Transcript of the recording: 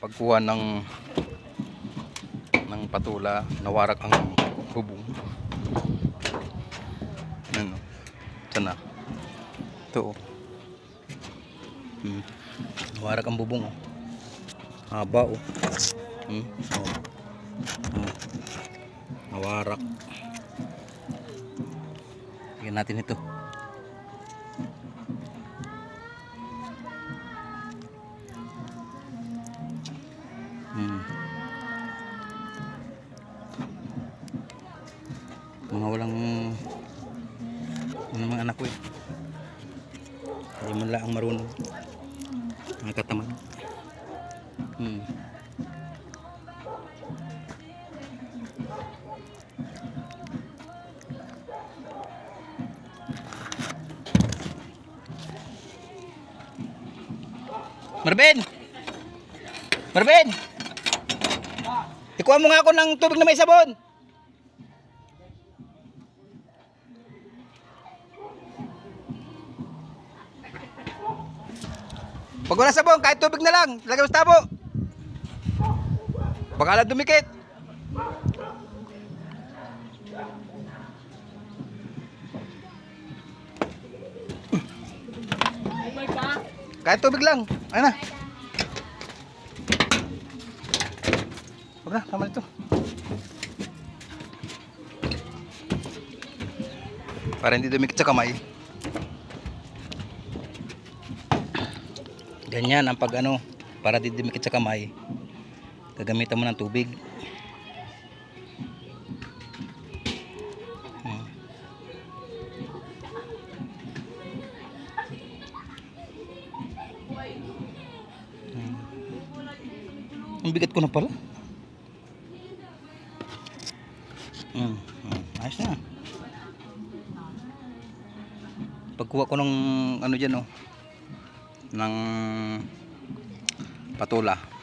pagkuha ng ng patula nawarak ang bubong ano sana ito oh. hmm. nawarak ang bubong oh. haba oh hmm. oh. oh. nawarak tingnan natin ito Mga walang ano mga anak ko eh. Hindi man lang marunong. Mga katamad. Hmm. Marvin! Marvin! Ikuha mo nga ako ng tubig na may sabon. Pag wala sabon, kahit tubig na lang. Lagay mo sa tabo. Baka lang dumikit. Kahit tubig lang. Ayun na. Huwag na, tama nito. Para hindi dumikit sa kamay. Ganyan ang pag ano, para di dumikit sa kamay. Gagamitan mo ng tubig. Hmm. Hmm. Ang bigat ko na pala. Hmm. hmm. Ayos na. Pagkuha ko ng ano dyan oh. Ng patula.